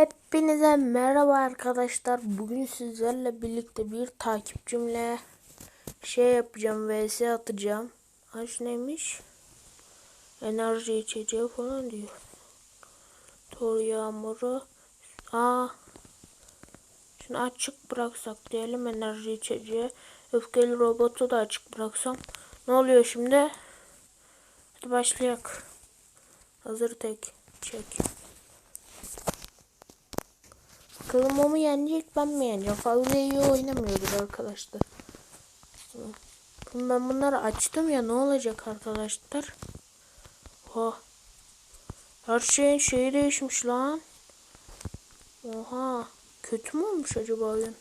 Hepinize merhaba arkadaşlar. Bugün sizlerle birlikte bir takipçimle şey yapacağım. VS atacağım. Aç neymiş? Enerji içeceği falan diyor. Tor yağmuru. Aa. Şunu açık bıraksak diyelim enerji içeceği. Öfkeli robotu da açık bıraksam. Ne oluyor şimdi? Hadi başlayalım. Hazır tek. Çek. Bakalım o mu yenecek ben mi yeneceğim? Fazla iyi oynamıyoruz arkadaşlar. Ben bunları açtım ya ne olacak arkadaşlar? Oha. Her şeyin şeyi değişmiş lan. Oha. Kötü mü olmuş acaba oyun?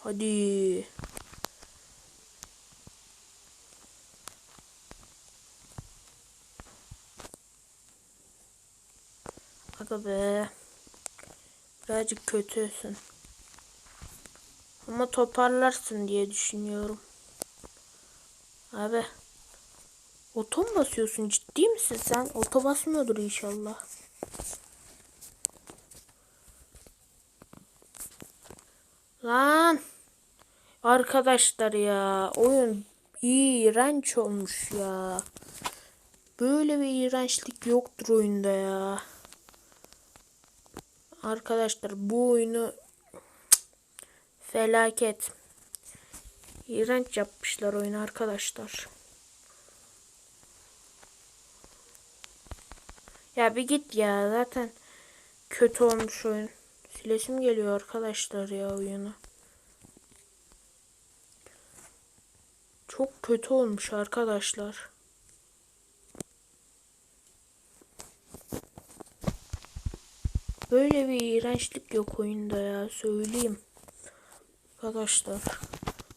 Hadi. Aga be. Birazcık kötüsün. Ama toparlarsın diye düşünüyorum. Abi. Oto mu basıyorsun? Ciddi misin sen? Oto basmıyordur inşallah. Lan. Arkadaşlar ya. Oyun iğrenç olmuş ya. Böyle bir iğrençlik yoktur oyunda ya. Arkadaşlar bu oyunu felaket. İğrenç yapmışlar oyunu arkadaşlar. Ya bir git ya zaten kötü olmuş oyun. Silesim geliyor arkadaşlar ya oyunu. Çok kötü olmuş arkadaşlar. Böyle bir iğrençlik yok oyunda ya söyleyeyim. Arkadaşlar.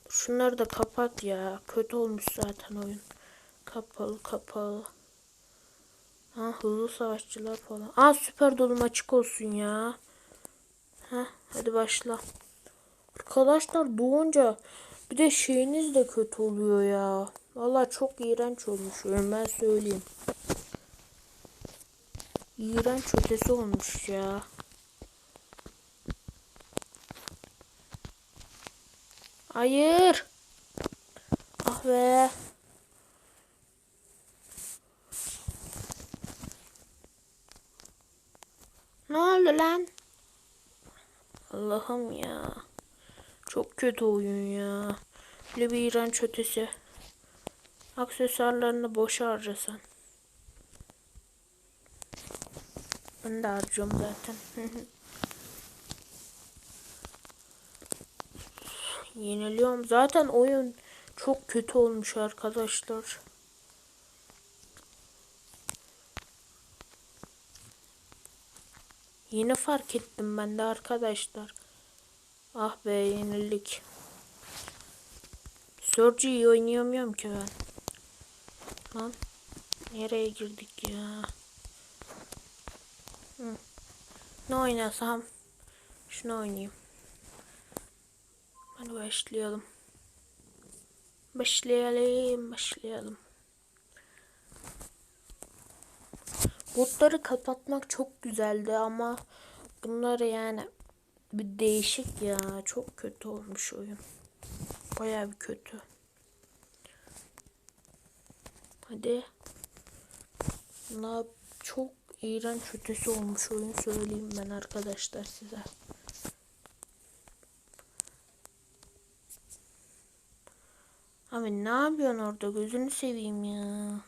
Şunları da kapat ya. Kötü olmuş zaten oyun. Kapalı kapalı. Ha hızlı savaşçılar falan. Aa süper dolum açık olsun ya. Ha hadi başla. Arkadaşlar doğunca bir de şeyiniz de kötü oluyor ya. Valla çok iğrenç olmuş oyun ben söyleyeyim. İğrenç ötesi olmuş ya. Hayır. Ah be. Ne oldu lan? Allah'ım ya. Çok kötü oyun ya. Böyle bir iğrenç ötesi. Aksesuarlarını boşa harcasan. Ben de harcıyorum zaten. Yeniliyorum. Zaten oyun çok kötü olmuş arkadaşlar. Yeni fark ettim ben de arkadaşlar. Ah be yenildik. Surge'yi oynayamıyorum ki ben. Lan nereye girdik ya? Ne oynasam? Şunu oynayayım. Hadi başlayalım. Başlayalım, başlayalım. Botları kapatmak çok güzeldi ama bunları yani bir değişik ya. Çok kötü olmuş oyun. Bayağı bir kötü. Hadi. Ne çok iğrenç ötesi olmuş oyun söyleyeyim ben arkadaşlar size. Abi ne yapıyorsun orada gözünü seveyim ya.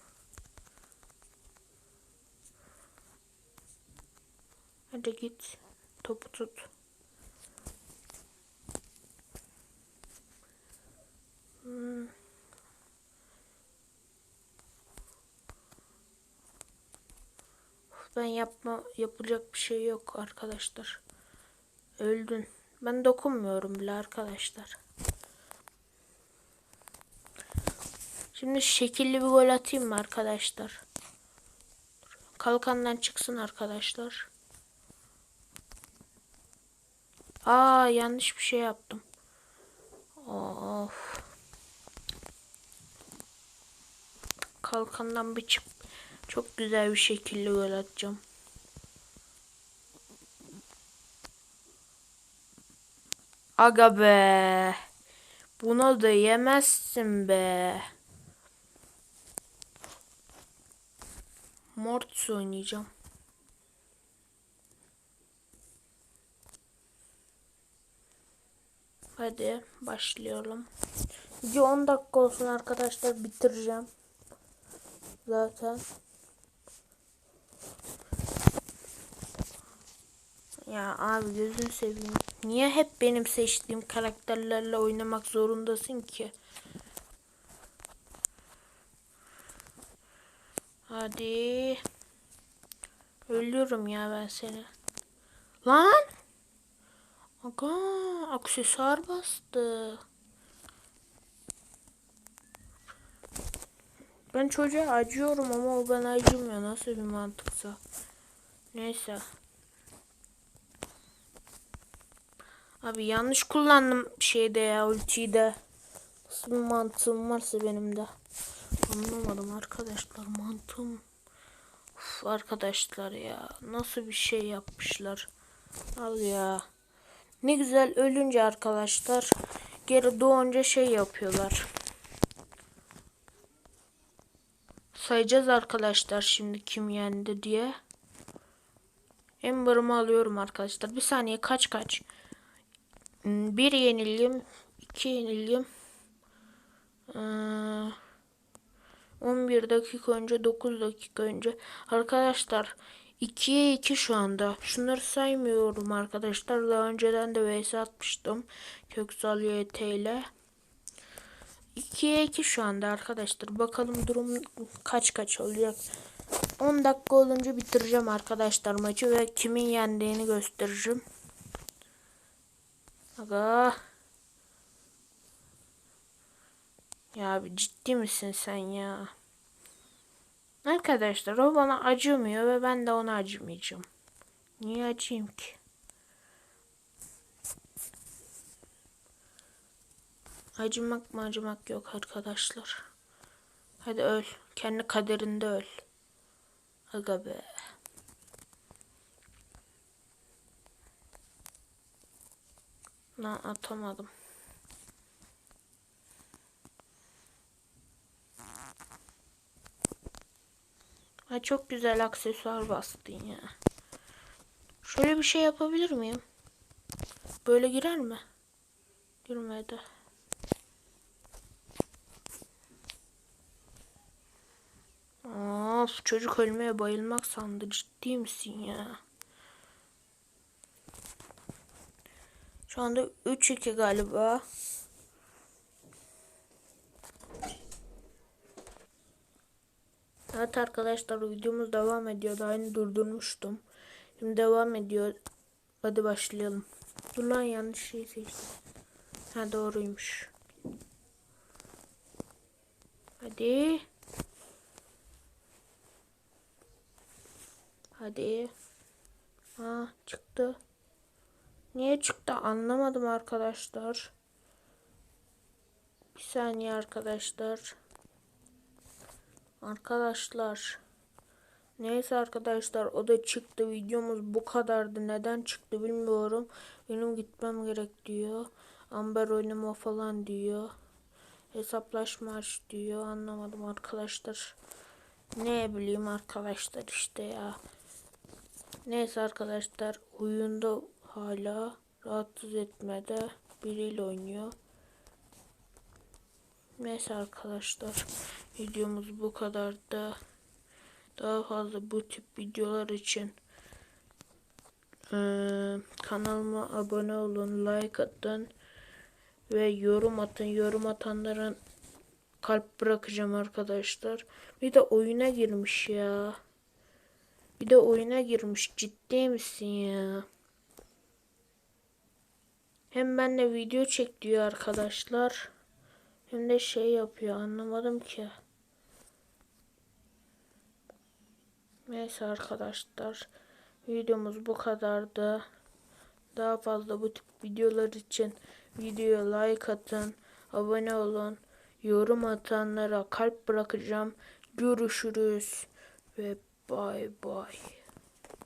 Hadi git topu tut. Ben yapma yapacak bir şey yok arkadaşlar. Öldün. Ben dokunmuyorum bile arkadaşlar. Şimdi şekilli bir gol atayım mı arkadaşlar? Kalkandan çıksın arkadaşlar. Aa yanlış bir şey yaptım. Of. Kalkandan bir çık Çok güzel bir şekilde gol atacağım. Aga be. Buna da yemezsin be. Mortis oynayacağım. Hadi başlayalım. Video 10 dakika olsun arkadaşlar bitireceğim. Zaten. Ya abi gözünü seveyim. Niye hep benim seçtiğim karakterlerle oynamak zorundasın ki? Hadi. Ölüyorum ya ben seni. Lan! Aga aksesuar bastı. Ben çocuğa acıyorum ama o bana acımıyor. Nasıl bir mantıksa. Neyse. Abi yanlış kullandım şeyde ya ultiyi de. Nasıl bir mantığım varsa benim de. Anlamadım arkadaşlar mantığım. Uf, arkadaşlar ya nasıl bir şey yapmışlar. Al ya. Ne güzel ölünce arkadaşlar geri doğunca şey yapıyorlar. Sayacağız arkadaşlar şimdi kim yendi diye. Ember'ımı alıyorum arkadaşlar. Bir saniye kaç kaç. Hmm, bir yenildim. iki yenildim. Ee, 11 dakika önce 9 dakika önce. Arkadaşlar 2'ye 2 şu anda. Şunları saymıyorum arkadaşlar. Daha önceden de vs atmıştım. Köksal YT ile. 2'ye 2 şu anda arkadaşlar. Bakalım durum kaç kaç olacak. 10 dakika olunca bitireceğim arkadaşlar maçı ve kimin yendiğini göstereceğim. Aga. Ya abi ciddi misin sen ya? Arkadaşlar o bana acımıyor ve ben de ona acımayacağım. Niye acıyım ki? Acımak mı acımak yok arkadaşlar. Hadi öl. Kendi kaderinde öl. Aga be. Lan atamadım. Ay çok güzel aksesuar bastın ya. Şöyle bir şey yapabilir miyim? Böyle girer mi? Girmedi. Of çocuk ölmeye bayılmak sandı. Ciddi misin ya? Şu anda 3-2 galiba. Evet arkadaşlar videomuz devam ediyor. Yeni durdurmuştum. Şimdi devam ediyor. Hadi başlayalım. Dur lan yanlış şey seçtim. Ha doğruymuş. Hadi. Hadi. Ha çıktı. Niye çıktı anlamadım arkadaşlar. Bir saniye arkadaşlar. Arkadaşlar. Neyse arkadaşlar o da çıktı. Videomuz bu kadardı. Neden çıktı bilmiyorum. Benim gitmem gerek diyor. Amber oynama falan diyor. Hesaplaşma aç diyor. Anlamadım arkadaşlar. Ne bileyim arkadaşlar işte ya. Neyse arkadaşlar oyunda hala rahatsız etmede biriyle oynuyor. Neyse arkadaşlar videomuz bu kadar da. Daha fazla bu tip videolar için e, kanalıma abone olun like atın ve yorum atın. Yorum atanların kalp bırakacağım arkadaşlar. Bir de oyuna girmiş ya. Bir de oyuna girmiş. Ciddi misin ya hem benle video çek diyor arkadaşlar hem de şey yapıyor anlamadım ki. Neyse arkadaşlar. Videomuz bu kadardı. Daha fazla bu tip videolar için videoya like atın. Abone olun. Yorum atanlara kalp bırakacağım. Görüşürüz. ve bay bay.